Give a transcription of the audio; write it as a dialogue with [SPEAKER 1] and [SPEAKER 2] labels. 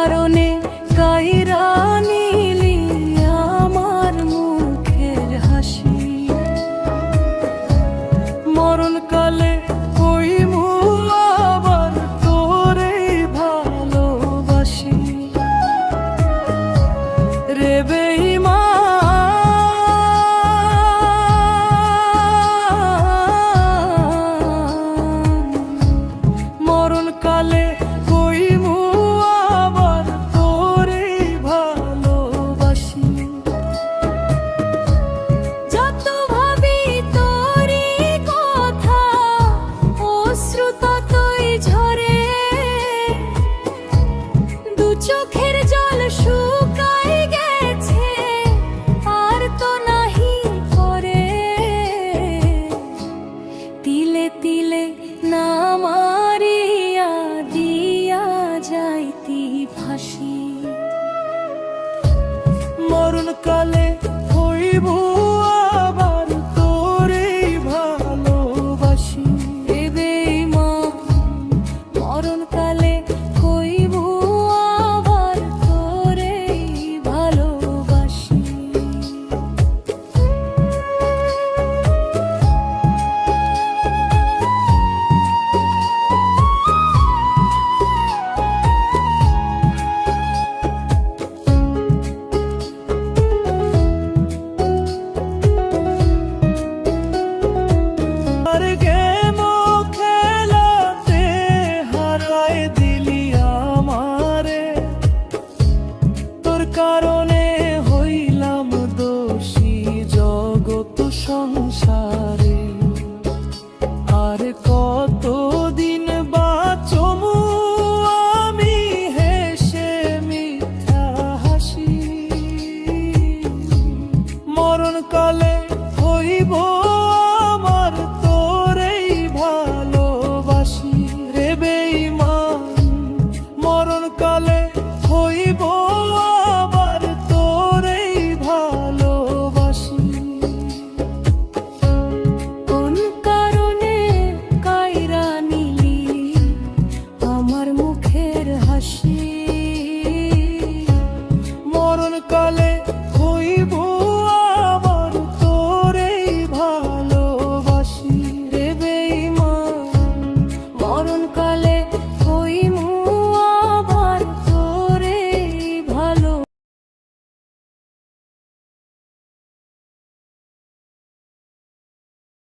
[SPEAKER 1] কারণে শুকাই গেছে আর তো নাহি করে তিলে তিলে দিয়া
[SPEAKER 2] ভাসি কালে
[SPEAKER 1] কত মরণ
[SPEAKER 2] কালে